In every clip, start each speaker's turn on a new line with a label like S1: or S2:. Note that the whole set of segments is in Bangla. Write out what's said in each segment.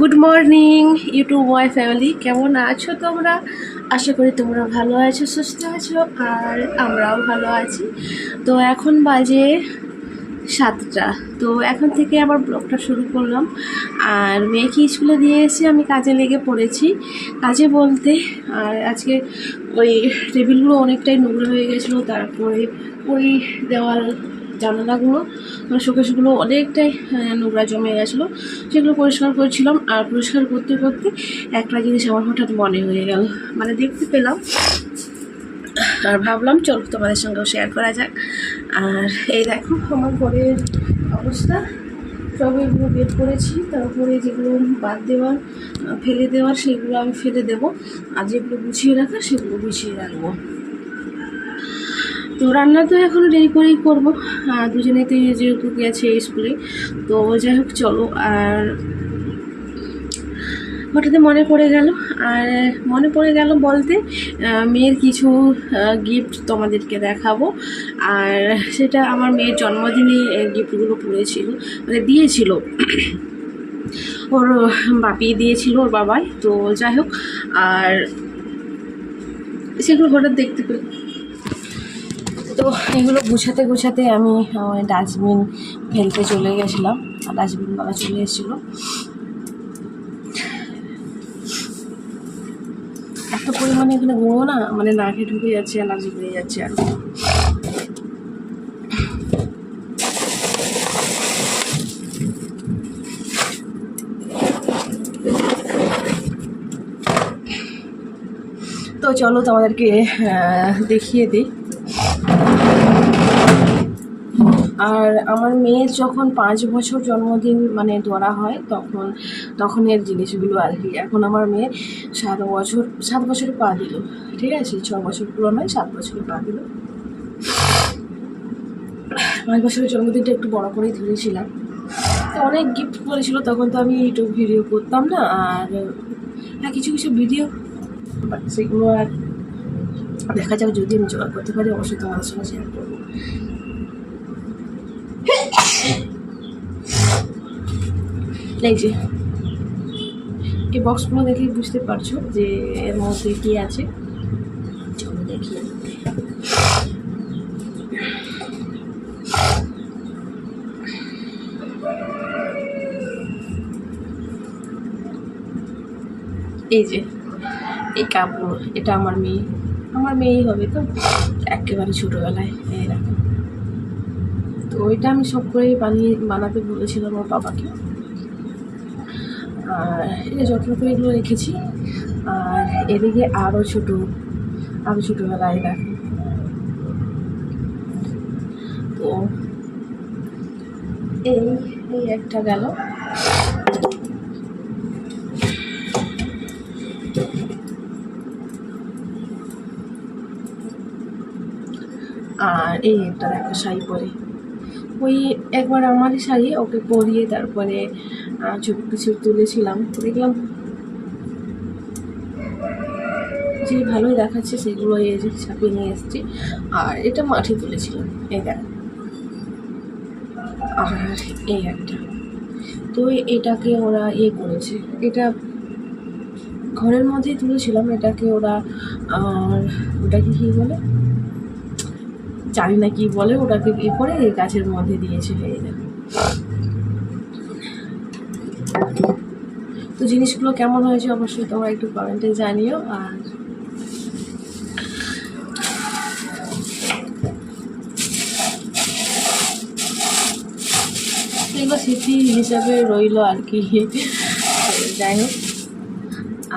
S1: Good morning YouTube Y family কেমন আছো তোমরা? আশা করি তোমরা ভালো আছো, সুস্থ আছো, আর আমরাও ভালো আছি। তো এখন বাজে সাতটা। তো এখন থেকে আবার ব্লগটা শুরু করলাম। আর মেয়েকে স্কুলে দিয়ে এসে আমি কাজে লেগে পড়েছি। কাজে বলতে, আর আজকে ওই টেবিলগুলো অনেকটাই নোংরা হয়ে গেছিল, তারপরে ওই দেওয়াল জানালাগুলো মানে শোকেশগুলো অনেকটাই নোংরা জমে গেছিল। সেগুলো পরিষ্কার করছিলাম আর পরিষ্কার করতে করতে একটা জিনিস আমার হঠাৎ মনে হয়ে গেল। মানে দেখতে পেলাম আর ভাবলাম চল তোমাদের সঙ্গেও শেয়ার করা যাক। আর এই দেখো আমার ঘরের অবস্থা। সব এগুলো বের করেছি, তারপরে যেগুলো বাদ দেওয়ার ফেলে দেওয়ার, সেগুলো আমি ফেলে দেবো। আর যেগুলো গুছিয়ে রাখার, সেগুলো গুছিয়ে রাখব। তো রান্না তো এখনও দেরি করেই করব। আর দুজনেতেই যেহেতু গেছে স্কুলে, তো যাই হোক, চলো। আর হঠাৎ মনে পড়ে গেল, আর মনে পড়ে গেল বলতে মেয়ের কিছু গিফট তোমাদেরকে দেখাবো। আর সেটা আমার মেয়ের জন্মদিনে গিফটগুলো পড়েছিল মানে দিয়েছিল। ওর বাপি দিয়েছিল ওর বাবাই, তো যাই হোক, আর সেগুলো হঠাৎ দেখতে পেল তো এগুলো গুছাতে গুছাতে আমি আমার ডাস্টবিন ফেলতে চলে গেছিলাম ডাস্টবিনওয়ালা চলে এসেছিল। এত পরিমাণে এখানে গুঁড়ো না মানে নাকে ঢুকে যাচ্ছে, অ্যালার্জি বেড়ে যাচ্ছে আর তো চলো তোমাদেরকে দেখিয়ে দিই। আর আমার মেয়ের যখন পাঁচ বছর জন্মদিন মানে ধরা হয়, তখন, তখনের জিনিসগুলো আর কি। এখন আমার মেয়ে সাত বছর সাত বছর পা দিল, ঠিক আছে? ছ বছর পুরো নয়, সাত বছর পা দিল। পাঁচ বছরের জন্মদিনটা একটু বড় করেই ধরেছিলাম। তো অনেক গিফট করেছিল, তখন তো আমি ইউটিউব ভিডিও করতাম না, আর হ্যাঁ কিছু কিছু ভিডিও। সেগুলো আর দেখা যাক, যদি আমি জোগাড় করতে পারি, অবশ্যই তোমাদের সঙ্গে শেয়ার করব। এই যে, এই বক্সগুলো দেখে বুঝতে পারছ যে এর মধ্যে কি আছে। দেখি। এই যে, এই কাপড়, এটা আমার মেয়ে। আমার মেয়েই হবে তো, একেবারে ছোটোবেলায় দেখো তো ওইটা আমি সব করেই বানিয়ে, বানাতে বলেছিলাম আমার বাবাকে। এটা যত্ন করে এগুলো রেখেছি। আর এদিকে আরও ছোটো আরও ছোটোবেলায় দেখো তো এই এই একটা গেল। আর এই একটা দেখো শাড়ি পরে। ওই একবার আমারই শাড়ি, ওকে পরিয়ে তারপরে ছবি কিছু তুলেছিলাম। দেখলাম যে ভালোই দেখাচ্ছে, সেগুলো এই যে ছাপিয়ে নিয়ে এসেছি। আর এটা মাঠে তুলেছিলাম দেখ। আর এই একটা। তো এটাকে ওরা ইয়ে করেছে। এটা ঘরের মধ্যেই তুলেছিলাম, এটাকে ওরা আর ওটাকে কী বলে? জানি না কি বলে, ওটাকে ইয়ে করে গাছের মধ্যে দিয়েছে, এই দেখো তো জিনিসগুলো কেমন হয়েছে অবশ্যই তোমরা একটু কমেন্টে জানিও, আর এগুলো স্মৃতি হিসাবে রইল আর কি। যাই হোক,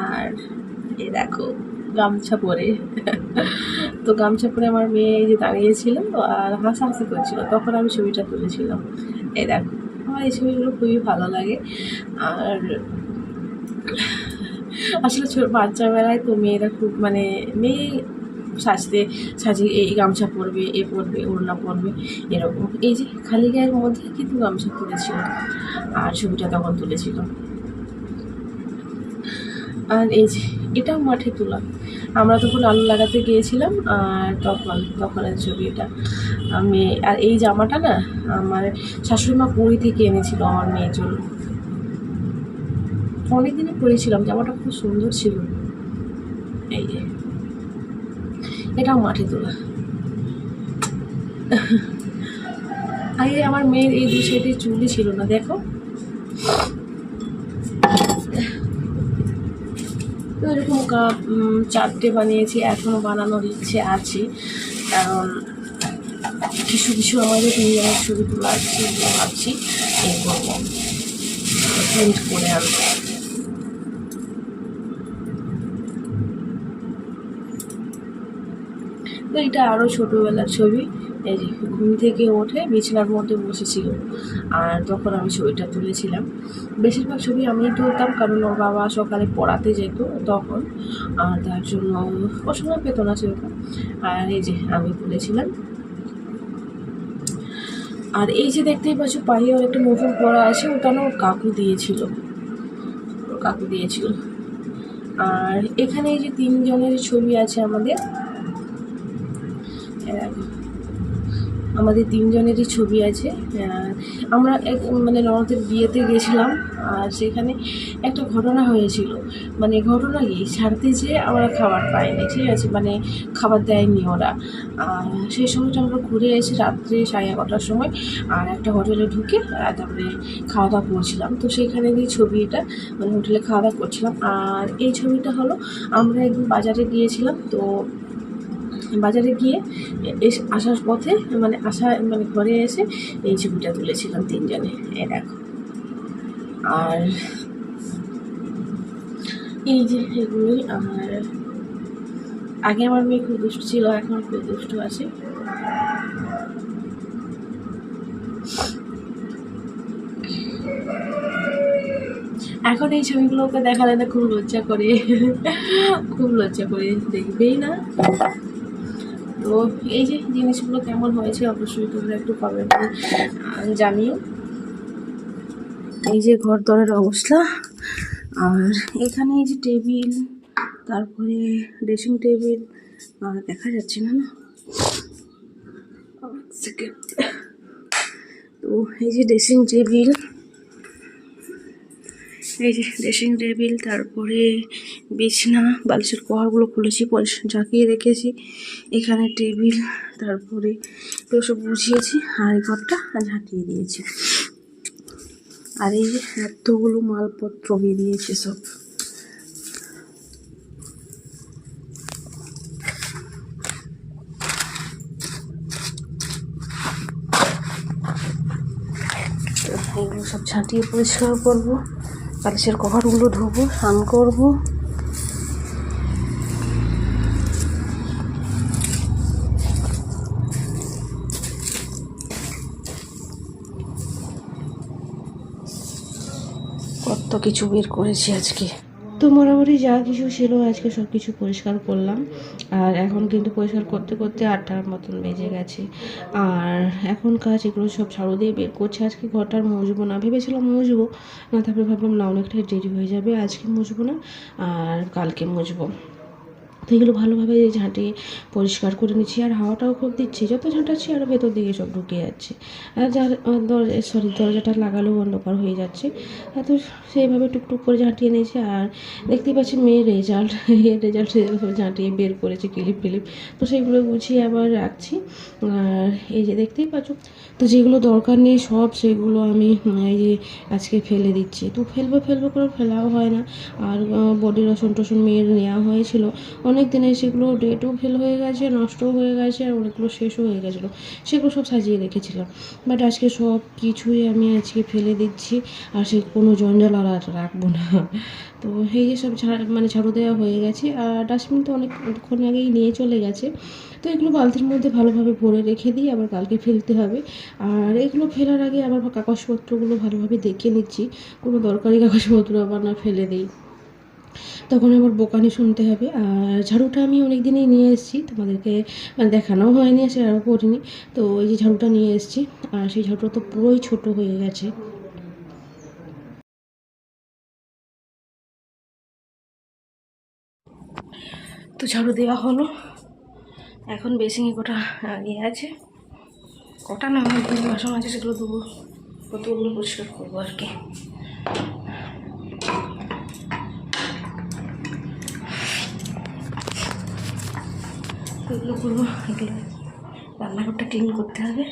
S1: আর এই দেখো, গামছা পরে। তো গামছা পরে আমার মেয়ে যে দাঁড়িয়েছিল আর হাসাহাসি করছিল, তখন আমি ছবিটা তুলেছিলাম। এই দেখো, আমার এই ছবিগুলো খুবই ভালো লাগে। আর আসলে ছোট বাচ্চাবেলায় তো মেয়েরা খুব মানে মেয়ে সাজতে, সাজিয়ে এই গামছা পরবে, এ পরবে, ওড়না পরবে, এরকম। এই যে খালি গায়ের মধ্যে কিন্তু গামছা তুলেছিল আর ছবিটা তখন তুলেছিল। আর এই যে এটাও মাঠে তোলা। আমরা তখন আলু লাগাতে গিয়েছিলাম আর তখন, তখনের ছবি এটা। আমি, আর এই জামাটা না আমার শাশুড়ি মা পুরী থেকে এনেছিল আমার মেয়ের জন্য।
S2: অনেকদিনই পরেছিলাম জামাটা খুব সুন্দর ছিল। এই যে, এটাও মাটি তোলা। আগে আমার মেয়ের এই দু সাইডে চুলই ছিল না, দেখো। এরকম কাপ চারটে বানিয়েছি এখনও বানানোর ইচ্ছে আছে। কারণ কিছু কিছু আমাদের তিনজনের ছবি তোলা আছে ভাবছি এই করব। প্রিন্ট করে আনব তো এটা আরও ছোটোবেলার ছবি। এই যে ঘুম থেকে ওঠে বিছানার মধ্যে বসেছিল। আর তখন আমি ছবিটা তুলেছিলাম। বেশিরভাগ ছবি আমিই তুলতাম কারণ ওর বাবা সকালে পড়াতে যেত তখন। আর তার জন্য ও সময় পেতো না সেরকম। আর এই যে আমি তুলেছিলাম। আর এই যে দেখতেই পাচ্ছ, পায়ে ওর একটা নতুন পড়া আছে, ওটা ওর কাকু দিয়েছিল। ওর কাকু দিয়েছিল। আর এখানে এই যে তিনজনের ছবি আছে আমাদের। আমাদের তিনজনেরই ছবি আছে। আমরা এক মানে ননদের বিয়েতে গেছিলাম, আর সেখানে একটা ঘটনা হয়েছিল। মানে ঘটনা কি? ছাড়তে যেয়ে আমরা খাবার পাইনি, ঠিক আছে? মানে খাবার দেয়নি ওরা। সেই সময়টা আমরা ঘুরে এসে রাত্রে সাড়ে এগারোটার সময়, আর একটা হোটেলে ঢুকে তারপরে খাওয়া দাওয়া করছিলাম। তো সেখানে দিয়ে ছবিটা মানে হোটেলে খাওয়া দাওয়া করছিলাম। আর এই ছবিটা হলো, আমরা একদিন বাজারে গিয়েছিলাম, তো বাজারে গিয়ে এসে আসার পথে মানে আসা মানে ঘরে এসে এই ছবিটা তুলেছিলাম তিনজনে, এ দেখো। আর এই যে এগুলোই আমার, আগে আমার মেয়ে খুব দুষ্টু ছিল, এখন খুব দুষ্টু আছে। এখন এই ছবিগুলোকে দেখালে না খুব লজ্জা করে, খুব লজ্জা করে দেখবেই না। তো এই যে জিনিসগুলো কেমন হয়েছে অবশ্যই তোমরা একটু কমেন্টে জানিও। এই যে ঘর দরের অবস্থা, আর এখানে এই যে টেবিল, তারপরে ড্রেসিং টেবিল দেখা যাচ্ছে না না? তো এই যে ড্রেসিং টেবিল এই যে ড্রেসিং টেবিল, তারপরে বিছনা, বালিশের কভারগুলো খুলেছি পরিষ্কার ঝাঁকিয়ে রেখেছি, এখানে টেবিল, তারপরে সব বুঝিয়েছি আর এই ঘরটা ঝাঁকিয়ে দিয়েছি। আর এই যে এতগুলো মালপত্র বেরিয়েছে সব। এগুলো সব ছাঁটিয়ে পরিষ্কার করব। বালিশের কভারগুলো ধুবো স্নান করব। কত কিছু বের করেছি আজকে। তো মোটামুটি যা কিছু ছিল আজকে সব কিছু পরিষ্কার করলাম। আর এখন কিন্তু পরিষ্কার করতে করতে আটটার মতন বেজে গেছে। আর এখন কাজ এগুলো সব ঝাড়ু দিয়ে বের করছে। আজকে ঘরটার মুজবো না। ভেবেছিলাম মুছবো না তারপরে ভাবলাম না অনেকটাই দেরি হয়ে যাবে। আজকে মুছবো না, আর কালকে মুছবো তো এগুলো ভালোভাবে ঝাঁটিয়ে পরিষ্কার করে নিচ্ছি। আর হাওয়াটাও খুব দিচ্ছি। যত ঝাঁটাচ্ছি আরও ভেতর দিকে সব ঢুকে যাচ্ছে। আর যার দরজা সরি দরজাটা লাগালেও অন্ধকার হয়ে যাচ্ছে। তো সেইভাবে টুকটুক করে ঝাঁটিয়ে নিয়েছি আর দেখতেই পাচ্ছি মেয়ের রেজাল্ট এর রেজাল্ট সব ঝাঁটিয়ে বের করেছে ক্লিপ ফিলিপ তো সেগুলো গুছিয়ে আবার রাখছি। আর এই যে দেখতেই পাচ্ছ তো যেগুলো দরকার নেই সব সেগুলো আমি এই যে আজকে ফেলে দিচ্ছি। তো ফেলব ফেলব করে ফেলাও হয় না। আর বডি রসুন টসুন মেয়ের নেওয়া হয়েছিল। অনেক দিনে সেগুলো ডেটও ফেল হয়ে গেছে, নষ্টও হয়ে গেছে আর অনেকগুলো শেষও হয়ে গেছিল। সেগুলো সব সাজিয়ে রেখেছিলাম। বাট আজকে সব কিছুই আমি আজকে ফেলে দিচ্ছি। আর সে কোনো জঞ্জাল আর রাখব না। তো এই যে সব মানে ঝাড়ু দেওয়া হয়ে গেছে। আর ডাস্টবিন তো অনেকক্ষণ আগেই নিয়ে চলে গেছে। তো এগুলো বালতির মধ্যে ভালোভাবে ভরে রেখে দিই, আবার কালকে ফেলতে হবে। আর এগুলো ফেলার আগে আবার কাগজপত্রগুলো ভালোভাবে দেখে নিচ্ছি। কোনো দরকারি কাগজপত্র আবার না ফেলে দিই। তখন আবার বোকানি শুনতে হবে। আর ঝাড়ুটা আমি অনেক দিনই নিয়ে এসেছি, তোমাদেরকে মানে দেখানোও হয়নি শেয়ারও করিনি। তো এই যে ঝাড়ুটা নিয়ে এসেছি, আর সেই ঝাড়ুটা তো পুরোই ছোট হয়ে গেছে। তো ঝাড়ু দেওয়া হলো। এখন বেসিংয়ে কটা ইয়ে আছে? কটা না অনেক বাসন আছে সেগুলো দেবো কতগুলো পরিষ্কার করব আর কি। এগুলো করব, এগুলো রান্নাঘরটা ক্লিন করতে হবে।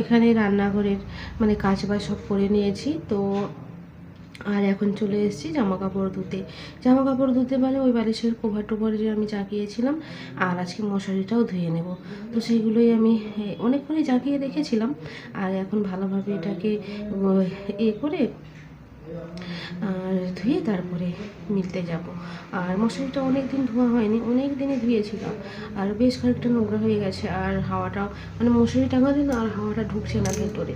S2: এখানে রান্নাঘরের মানে কাজ বাজ সব করে নিয়েছি। তো আর এখন চলে এসেছি জামা কাপড় ধুতে। জামা কাপড় ধুতে মানে ওই বালিশের কোভার টোভার যে আমি জাগিয়েছিলাম আর আজকে মশারিটাও ধুয়ে নেব। তো সেইগুলোই আমি অনেকক্ষণই জাগিয়ে রেখেছিলাম। আর এখন ভালোভাবে এটাকে এ করে আর ধুয়ে তারপরে মিলতে যাব। আর মশারিটা অনেক দিন ধোয়া হয়নি অনেক দিনই ধুয়েছিলাম। আর বেশ কয়েকটা নোংরা হয়ে গেছে, আর হাওয়াটাও মানে মশারি টাঙালে না আর হাওয়াটা ঢুকছে না ভেতরে।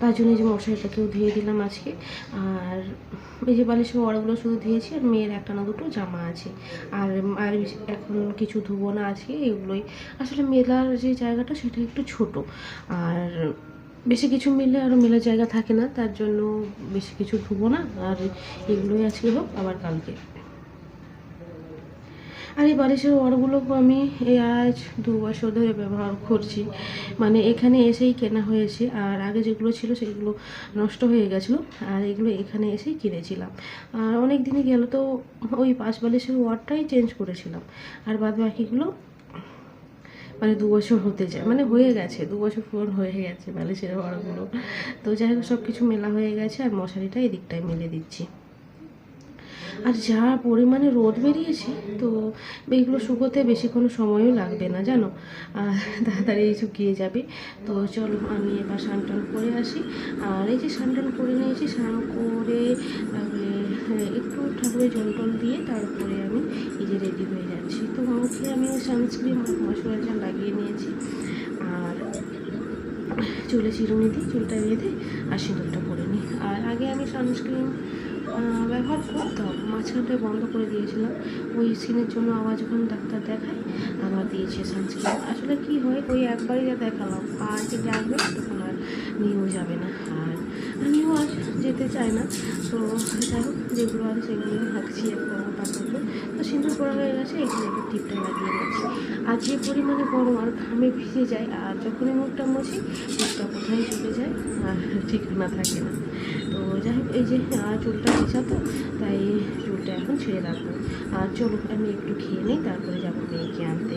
S2: তার জন্য যে মশারিটাকেও ধুয়ে দিলাম আজকে। আর এই যে বালিশের ওয়ারগুলো শুধু ধুয়েছি, আর মেয়ের একটা না দুটো জামা আছে। আর আর এখন কিছু ধুবো না আজকে, এগুলোই। আসলে মেলার যে জায়গাটা সেটা একটু ছোট। আর বেশি কিছু মিলে আরও মেলার জায়গা থাকে না, তার জন্য বেশি কিছু ধুবো না। আর এগুলোই আজকে হোক, আবার কালকে। আর এই বালিশের ওয়ারগুলো আমি এই আজ দু বছর ধরে ব্যবহার করছি। মানে এখানে এসেই কেনা হয়েছে, আর আগে যেগুলো ছিল সেগুলো নষ্ট হয়ে গেছিল, আর এগুলো এখানে এসেই কিনেছিলাম। আর অনেক দিনই গেল তো ওই পাঁচ বালিশের ওয়ারটাই চেঞ্জ করেছিলাম। আর বাদ বাকিগুলো মানে দু বছর হতে যায় মানে হয়ে গেছে, দু বছর পূরণ হয়ে গেছে, বালিশের বড়গুলো তো যাই হোক সব কিছু মেলা হয়ে গেছে, আর মশারিটা এদিকটায় মেলে দিচ্ছি। আর যা পরিমাণে রোদ বেরিয়েছে তো এইগুলো শুকোতে বেশিক্ষণ সময়ও লাগবে না জানো? আর তাড়াতাড়ি শুকিয়ে যাবে। তো চলো আমি এবার স্নান টান করে আসি। আর এই যে স্নান করে নিয়েছি স্নান করে হ্যাঁ, একটু ঠাকুরের জল টল দিয়ে তারপরে আমি এই যে রেডি হয়ে যাচ্ছি। তো মুখে আমি সানস্ক্রিন ময়শ্চারাইজার লাগিয়ে নিয়েছি। আর চুলে চিরুনি দিই চুলটা বেঁধে আর সিঁদুরটা পরে নিই। আর আগে আমি সানস্ক্রিন ব্যবহার করতাম মাঝখানটায় বন্ধ করে দিয়েছিলাম ওই স্কিনের জন্য আবার যখন ডাক্তার দেখায়, আবার দিয়েছে সানস্ক্রিন আসলে কি হয়, ওই একবারই যা দেখালাম, আর যে যাবে তখন আর নিয়েও যাবে না। আর আমিও আর যেতে চাই না। তো যাই হোক, যেগুলো আছে সেগুলো এখন আপাতত। তো সিঁদুর পড়া হয়ে গেছে এখানে একটু টিপটা লাগিয়ে নিচ্ছি। আর যে পরিমাণে গরম আর ঘামে ভিজে যায়, আর যখনই মুখটা মুছি, মুখটা কোথায় চলে যায়, আর ঠিকানা থাকে না। যাই হোক, এই যে চুলটা ভিজা তো, তাই চুলটা এখন ছেড়ে রাখব। আর চলো আমি একটু খেয়ে নিই, তারপরে যাব মেয়েকে আনতে।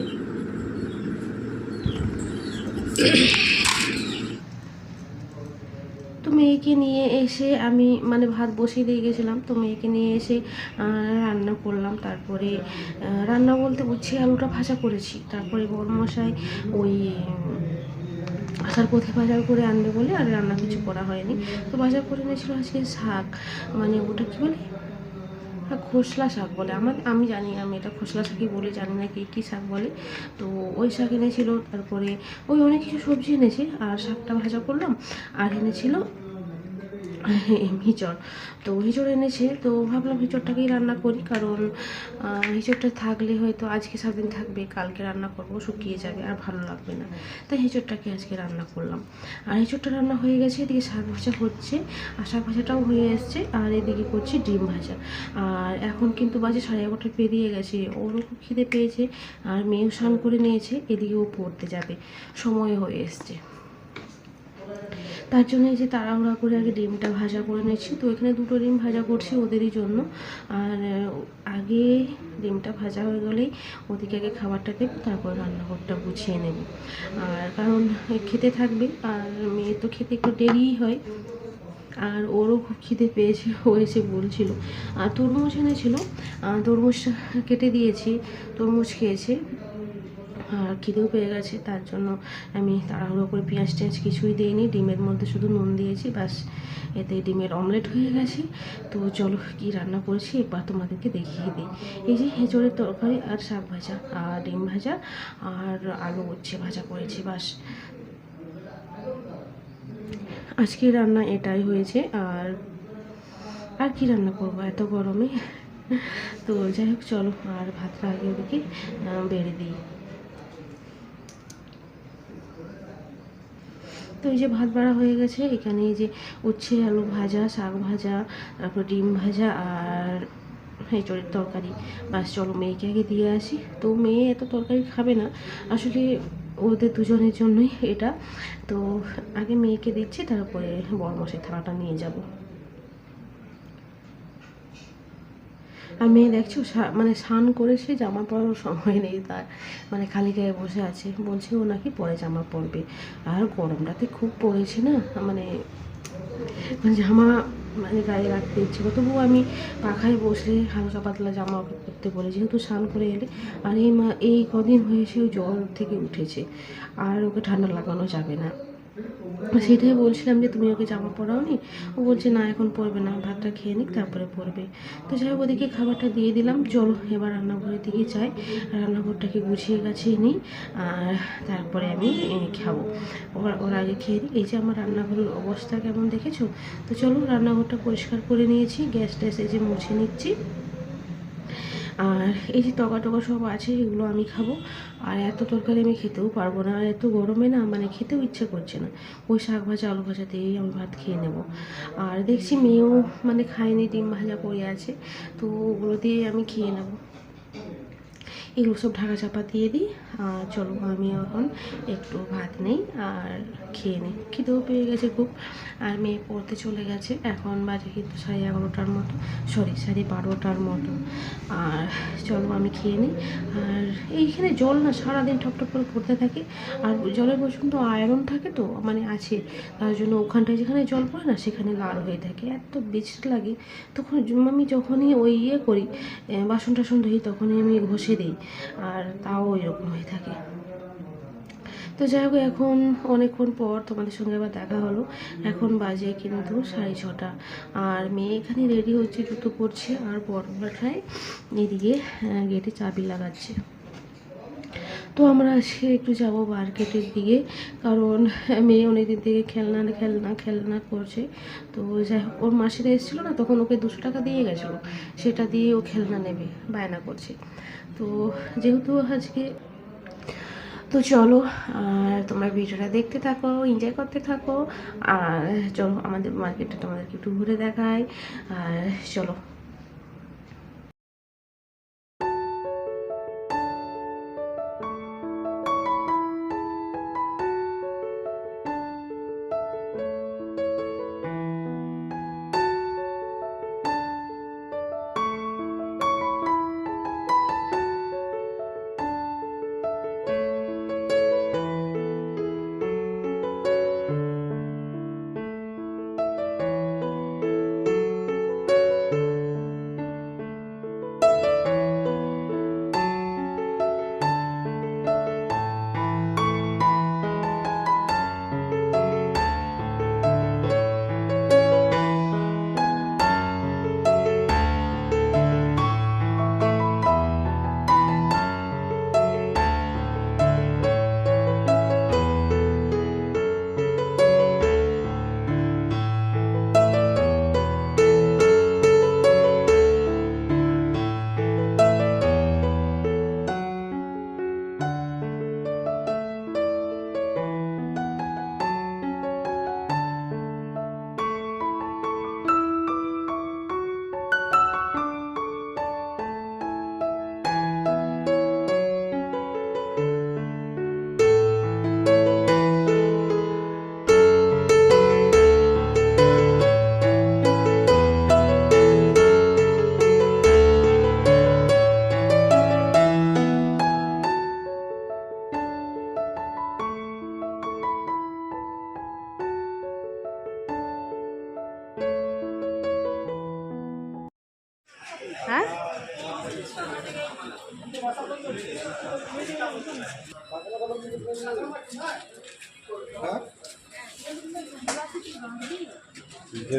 S2: তো মেয়েকে নিয়ে এসে আমি মানে ভাত বসিয়ে দিয়ে গেছিলাম, তো মেয়েকে নিয়ে এসে রান্না করলাম। তারপরে রান্না বলতে উচ্ছে আলুটা ভাজা করেছি। তারপরে বড় মশাই ওই আসার পথে বাজার করে আনবে বলে আর রান্না কিছু করা হয়নি। তো বাজার করে এনেছিল আজকে শাক মানে ওটা কী বলে? খোসলা শাক বলে। আমার, আমি জানি, আমি এটা খোসলা শাকই বলে, জানি না কি কী শাক বলে। তো ওই শাক এনেছিল, তারপরে ওই অনেক কিছু সবজি এনেছে, আর শাকটা ভাজা করলাম, আর এনেছিল হিঁচড়। তো হিঁচড় এনেছে, তো ভাবলাম হিঁচড়টাকেই রান্না করি, কারণ হিঁচড়টা থাকলে হয়তো আজকে সারাদিন থাকবে, কালকে রান্না করব, শুকিয়ে যাবে, আর ভালো লাগবে না। তাই হিঁচড়টাকে আজকে রান্না করলাম। আর হিঁচড়টা রান্না হয়ে গেছে, এদিকে শাক ভাজা হচ্ছে, আর শাক ভাজাটাও হয়ে এসছে, আর এদিকে করছি ডিম ভাজা। আর এখন কিন্তু বাজে সাড়ে এগারোটা পেরিয়ে গেছে ওরও খুব খিদে পেয়েছে, আর মেয়েও স্নান করে নিয়েছে, এদিকে ও পড়তে যাবে। সময় হয়ে এসছে। তার জন্য এই যে তাড়াহুড়া করে আগে ডিমটা ভাজা করে নিচ্ছি তো এখানে দুটো ডিম ভাজা করছি ওদেরই জন্য। আর আগে ডিমটা ভাজা হয়ে গেলেই ওদিকে আগে খাবারটা দেবো তারপর রান্নাঘরটা গুছিয়ে নেব। আর, কারণ খেতে থাকবে। আর মেয়ে তো খেতে একটু দেরিই হয়। আর ওরও খুব খিদে পেয়েছে হয়েছে বলছিল। আর তরমুজ এনেছিল। তরমুজটা কেটে দিয়েছি, তরমুজ খেয়েছে। আর খিদেও পেয়ে গেছে। তার জন্য আমি তাড়াহুড়ো করে পেঁয়াজ টেঁয়াজ কিছুই দিইনি। ডিমের মধ্যে শুধু নুন দিয়েছি, ব্যাস। এতে ডিমের অমলেট হয়ে গেছে। তো চলো কি রান্না করেছি, এবার তোমাদেরকে দেখিয়ে দিই। এই যে হেঁচড়ের তরকারি আর শাক ভাজা, আর ডিম ভাজা, আর আলু উচ্ছে ভাজা করেছি বাস আজকে রান্না এটাই হয়েছে, আর আর কি রান্না করব এত গরমে? তো যাই হোক, চলো, আর ভাতটা আগে ওদিকে বেড়ে দিই। তো এই যে ভাত বাড়া হয়ে গেছে, এখানে এই যে উচ্ছে, আলু ভাজা, শাক ভাজা, তারপর ডিম ভাজা আর এই এঁচড়ের তরকারি। বাস চলো মেয়েকে আগে দিয়ে আসি। তো মেয়ে এত তরকারি খাবে না। আসলে ওদের দুজনের জন্যই এটা। তো আগে মেয়েকে দিচ্ছি, তারপরে বড় মশাই থালাটা নিয়ে যাব। আর মেয়ে দেখছ মানে স্নান করে সে জামা পরার সময় নেই তার। মানে খালি গায়ে বসে আছে। বলছে ও নাকি পরে জামা পরবে। আর গরমটাতে খুব পড়েছে না? মানে জামা মানে গায়ে রাখতে ইচ্ছে করে। তবুও আমি পাখায় বসলে হালকা পাতলা জামা পরতে বলে। যেহেতু স্নান করে এলে, আর এই মা, এই কদিন হয়েছে ও জ্বর থেকে উঠেছে। আর ওকে ঠান্ডা লাগানো যাবে না। সেটাই বলছিলাম যে, তুমি ওকে জামা পরাওনি? ও বলছে, না, এখন পরবে না, ভাতটা খেয়ে নিক, তারপরে পরবে। তো যাই হোক, ওদিকে খাবারটা দিয়ে দিলাম। চলো, এবার রান্নাঘরের দিকে যাই। রান্নাঘরটাকে গুছিয়ে গাছিয়ে নিই, আর তারপরে আমি খাব। ওর ওর আগে খেয়ে নিই। এই যে আমার রান্নাঘরের অবস্থা কেমন, দেখেছ? তো চলো, রান্নাঘরটা পরিষ্কার করে নিয়েছি। গ্যাস ট্যাস এই যে মুছে নিচ্ছি। আর এই যে টকা টকা সব আছে, এগুলো আমি খাব। আর এত তরকারি আমি খেতেও পারব না। আর এত গরমে না মানে খেতেও ইচ্ছে করছে না। ওই শাক ভাজা, আলু ভাজা দিয়েই আমি ভাত খেয়ে নেব। আর দেখছি মেয়েও মানে খায়নি, ডিম ভাজা পড়ে আছে। তো ওগুলো দিয়ে আমি খেয়ে নেব। এগুলো সব ঢাকা চাপা দিয়ে দিই। আর চলো, আমি এখন একটু ভাত নেই। আর খেয়ে নিই খিদেও পেয়ে গেছে খুব। আর মেয়ে পড়তে চলে গেছে। এখন বাজে কিন্তু সাড়ে এগারোটার মতো। সরি সাড়ে বারোটার মতো। আর চলো আমি খেয়ে নিই। আর এইখানে জল না সারাদিন টপ করে পড়তে থাকে। আর জলের প্রচণ্ড আয়রন থাকে তো মানে আছে। তার জন্য ওখানটায় যেখানে জল পড়ে না, সেখানে লাল হয়ে থাকে। এত বেস্ট লাগে। তখন আমি যখনই ওই ইয়ে করি বাসন টাসন ধুই, তখনই আমি ঘষে দিই। আর তাও ওই রকম হয়ে থাকে। তো যাই হোক, এখন অনেকক্ষণ পর তোমাদের সঙ্গে আবার দেখা হলো। এখন বাজে কিন্তু সাড়ে ছটা। আর মেয়ে এখানে রেডি হচ্ছে, জুতো পরছে আর বড় পাঠায় এদিকে গেটে চাবি লাগাচ্ছে। তো আমরা আজকে একটু যাব মার্কেটের দিকে, কারণ মেয়ে অনেকদিন থেকে খেলনা খেলনা খেলনা করছে। তো যাই হোক, ওর মাসিরা এসেছিল না, তখন ওকে দুশো টাকা দিয়ে গেছিল। সেটা দিয়ে ও খেলনা নেবে, বায়না করছে। তো যেহেতু আজকে তো চলো, আর তোমরা ভিডিওটা দেখতে থাকো এনজয় করতে থাকো, আর চলো আমাদের মার্কেটটা তোমাদেরকে একটু ঘুরে দেখাই, আর চলো।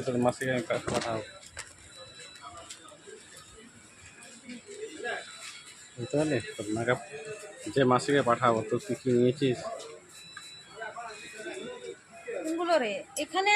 S3: তোর মাসিকে বুঝতে পারলি তোর মেকআপ যে মাসিকে পাঠাবো তো তুই কি নিয়েছিস
S4: কোনগুলো রে এখানে।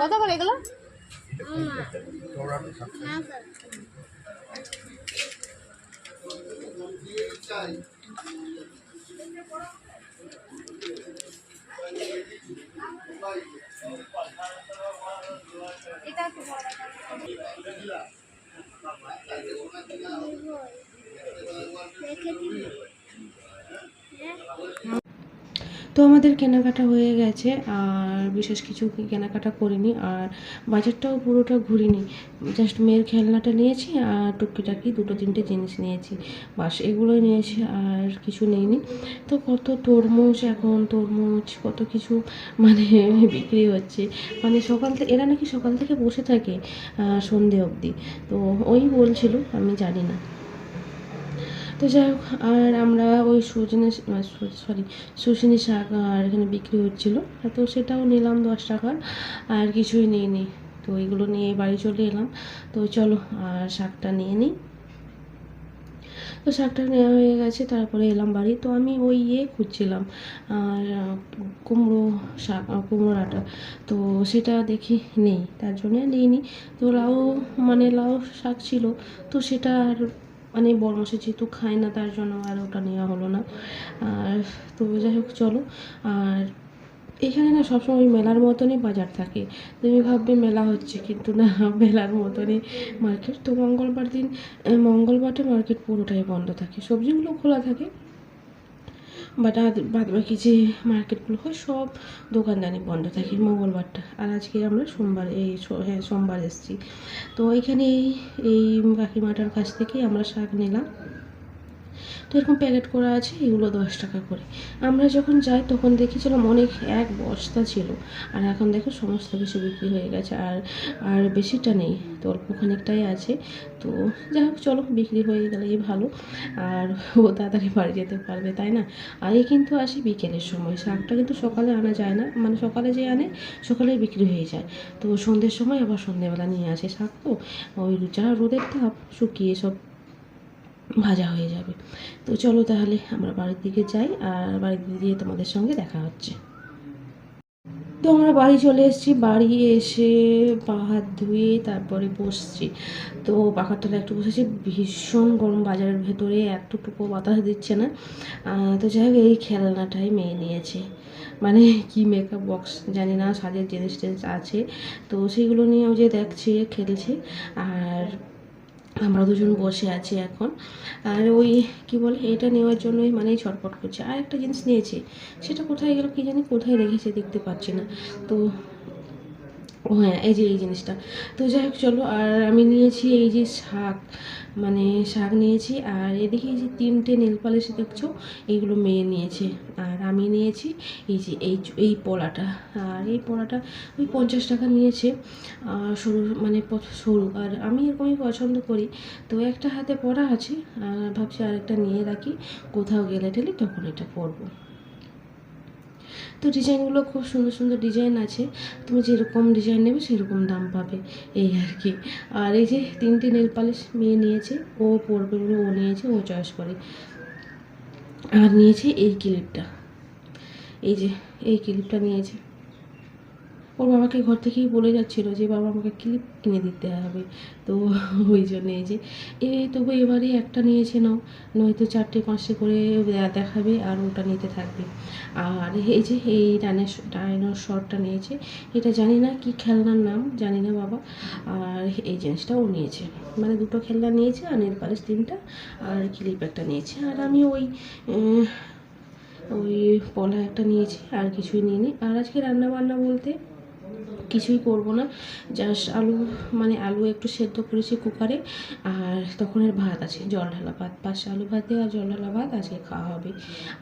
S4: কত করে এগুলো?
S2: কেনাকাটা হয়ে গেছে, আর বিশেষ কিছু কেনাকাটা করিনি, আর বাজারটাও পুরোটা ঘুরিনি। জাস্ট মেয়ের খেলনাটা নিয়েছি, আর টুকিটাকি দুটো তিনটে জিনিস নিয়েছি। বাস এগুলোই নিয়েছি, আর কিছু নেইনি। তো কত তরমুজ এখন, তরমুজ কত কিছু মানে বিক্রি হচ্ছে। মানে সকাল থেকে এরা নাকি সকাল থেকে বসে থাকে সন্ধে অবধি। তো ওই বলছিল, আমি জানি না। তো যাই হোক, আর আমরা ওই সজনে সরি শুশনি শাক আর এখানে বিক্রি হচ্ছিল। তো সেটাও নিলাম দশ টাকার, আর কিছুই নিইনি। তো এগুলো নিয়ে বাড়ি চলে এলাম। তো চলো, আর শাকটা নিয়ে নিই। তো শাকটা নেওয়া হয়ে গেছে, তারপরে এলাম বাড়ি। তো আমি ওই ইয়ে খুঁজছিলাম, আর কুমড়ো শাক কুমড়ো আটা। তো সেটা দেখি নেই, তার জন্য নিইনি। তো লাউ মানে লাউ শাক ছিল, তো সেটা আর মানে বড় মশাই যেহেতু খায় না, তার জন্য আর ওটা নেওয়া হলো না। আর তো যাই হোক, চলো। আর এখানে না সবসময় মেলার মতনই বাজার থাকে। তুমি ভাববে মেলা হচ্ছে, কিন্তু না, মেলার মতনই মার্কেট তো মঙ্গলবার দিন মঙ্গলবারটা মার্কেট পুরোটাই বন্ধ থাকে। সবজিগুলো খোলা থাকে। বাট বাদ বাকি যে মার্কেটগুলো হয়, সব দোকানদানি বন্ধ থাকে মঙ্গলবারটা। আর আজকে আমরা সোমবার, এই হ্যাঁ সোমবার এসেছি। তো এখানে এই কাকিমাটার কাছ থেকে আমরা শাক নিলাম। তো এরকম প্যাকেট করা আছে, এগুলো দশ টাকা করে। আমরা যখন যাই, তখন দেখেছিলাম অনেক, এক বস্তা ছিল। আর এখন দেখো সমস্ত কিছু বিক্রি হয়ে গেছে, আর আর বেশিটা নেই, তো অল্প খানিকটাই আছে। তো যাই হোক, চলো, বিক্রি হয়ে গেলেই ভালো। আর ও তাড়াতাড়ি বাড়ি যেতে পারবে, তাই না? আর এই কিন্তু আসে বিকেলের সময়, শাকটা কিন্তু সকালে আনা যায় না। মানে সকালে যে আনে সকালে বিক্রি হয়ে যায়। তো সন্ধ্যের সময় আবার সন্ধ্যেবেলা নিয়ে আসে শাক তো। ওই যা রোদের তাপ, শুকিয়ে সব ভাজা হয়ে যাবে। তো চলো তাহলে আমরা বাড়ির দিকে যাই আর বাড়ির দিকে গিয়ে তোমাদের সঙ্গে দেখা হচ্ছে। তো আমরা বাড়ি চলে এসেছি। বাড়ি এসে পা হাত ধুয়ে তারপরে বসছি। তো পাখার তলায় একটু বসেছি। ভীষণ গরম বাজারের ভেতরে, এতটুকু বাতাস দিচ্ছে না। তো যাই হোক, এই খেলনাটাই মেয়ে নিয়েছে। মানে কি মেকআপ বক্স জানি না, সাজের জিনিস টিনিস আছে। তো সেইগুলো নিয়ে ও যে দেখছে, খেলছে। আর আমরা দুজন বসে আছি এখন। আর ওই, কি বলে, এটা নেওয়ার জন্যই মানেই ছটপট করছে। আর একটা জিনিস নিয়েছে, সেটা কোথায় গেল কী জানি, কোথায় রেখেছে দেখতে পাচ্ছি না। তো হ্যাঁ এই যে এই জিনিসটা। তো যাই হোক, চলো, আর আমি নিয়েছি এই যে শাক মানে শাক নিয়েছি, আর এদিকে এই যে তিনটে নীল পালিশ দেখছ এইগুলো মেয়ে নিয়েছে। আর আমি নিয়েছি এই যে এই এই পলাটা আর এই পলাটা ওই পঞ্চাশ টাকা নিয়েছে, আর সরু মানে সরু। আর আমি এরকমই পছন্দ করি। তো একটা হাতে পরা আছে, আর ভাবছি আরেকটা নিয়ে রাখি। কোথাও গেলে টেলে তখন এটা পরবো। তো ডিজাইনগুলো খুব সুন্দর সুন্দর ডিজাইন আছে। তুমি যেরকম ডিজাইন নেবে সেরকম দাম পাবে, এই আর কি। আর এই যে তিনটে নেল পালিশ মেয়ে নিয়েছে, ও পরবে বলে ও নিয়েছে, ও চয়েস করে। আর নিয়েছে এই ক্লিপটা এই যে, এই ক্লিপটা নিয়েছে। ওর বাবাকে ঘর থেকেই বলে যাচ্ছিল যে, বাবা, আমাকে ক্লিপ কিনে দিতে হবে। তো ওই জন্য যে, এ, তবু এবারে একটা নিয়েছে নাও, নয়তো চারটে পাঁচটে করে দেখাবে আর ওটা নিতে থাকবে। আর এই যে, এই ডাইনাস শটটা নিয়েছে, এটা জানি না কি খেলনার নাম, জানি না বাবা। আর এই জিনিসটাও নিয়েছে। মানে দুটো খেলনা নিয়েছে আর নেল পালিশ তিনটা আর ক্লিপ একটা নিয়েছে। আর আমি ওই ওই পলা একটা নিয়েছি আর কিছুই নিয়ে নিই আর আজকে রান্না বান্না বলতে কিছুই করব না। জাস্ট আলু মানে আলু একটু সেদ্ধ করেছি কুকারে, আর তখন তখনের ভাত আছে জল ঢালা ভাত। পাশে আলু ভাত দিয়ে আর জল ঢালা ভাত আজকে খাওয়া হবে।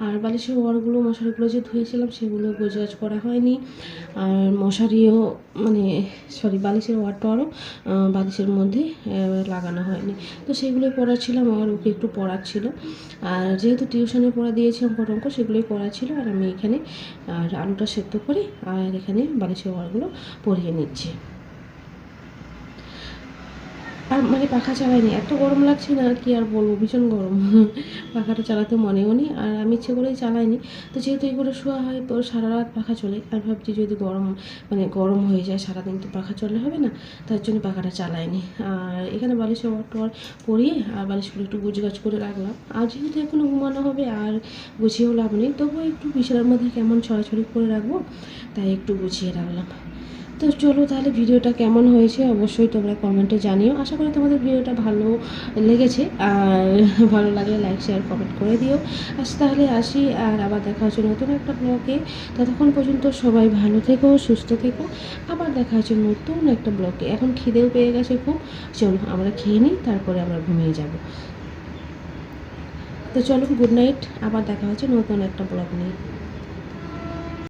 S2: আর বালিশের ওয়ারগুলো, মশারিগুলো যে ধুয়েছিলাম, সেগুলো গোজাজ করা হয়নি। আর মশারিও মানে সরি বালিশের ওয়ারটারও বালিশের মধ্যে লাগানো হয়নি। তো সেগুলোই পড়াচ্ছিলাম আর ওকে একটু পড়াচ্ছিল। আর যেহেতু টিউশনে পড়া দিয়েছি অঙ্ক সেগুলোই পড়া ছিল আর আমি এখানে আর আলুটা সেদ্ধ করে, আর এখানে বালিশের ওয়ারগুলো পরিয়ে নিচ্ছি। আর মানে পাখা চালাইনি, এত গরম লাগছে না কি আর বলব, ভীষণ গরম। পাখাটা চালাতে মনেও নেই আর আমি ইচ্ছে করেই চালাইনি। তো যেহেতু এগুলো শোয়া হয়, তো সারা রাত পাখা চলে। আর ভাবছি যদি গরম মানে গরম হয়ে যায়, সারাদিন তো পাখা চললে হবে না, তার জন্য পাখাটা চালাইনি। আর এখানে বালিশের ওয়ার টোয়ার পরিয়ে, আর বালিশগুলো একটু গুজগাছ করে রাখলাম। আর যেহেতু এখনও ঘুমানো হবে আর গুছিয়েও লাভ নেই, তবুও একটু বিছানার মধ্যে কেমন ছড়াছড়ি করে রাখব, তাই একটু গুছিয়ে রাখলাম। তো চলো তাহলে ভিডিওটা কেমন হয়েছে অবশ্যই তোমরা কমেন্টে জানিও। আশা করি তোমাদের ভিডিওটা ভালো লেগেছে। আর ভালো লাগলে লাইক শেয়ার কমেন্ট করে দিও। আজ তাহলে আসি আর আবার দেখা হচ্ছে নতুন একটা ব্লগে। ততক্ষণ পর্যন্ত সবাই ভালো থেকো, সুস্থ থেকো। আবার দেখা হচ্ছে নতুন একটা ব্লগে। এখন খিদেও পেয়ে গেছে খুব। চলো আমরা খেয়ে নিই, তারপরে আমরা ঘুমিয়ে যাব। তো চলো গুড নাইট আবার দেখা হচ্ছে নতুন একটা ব্লগ নিয়ে।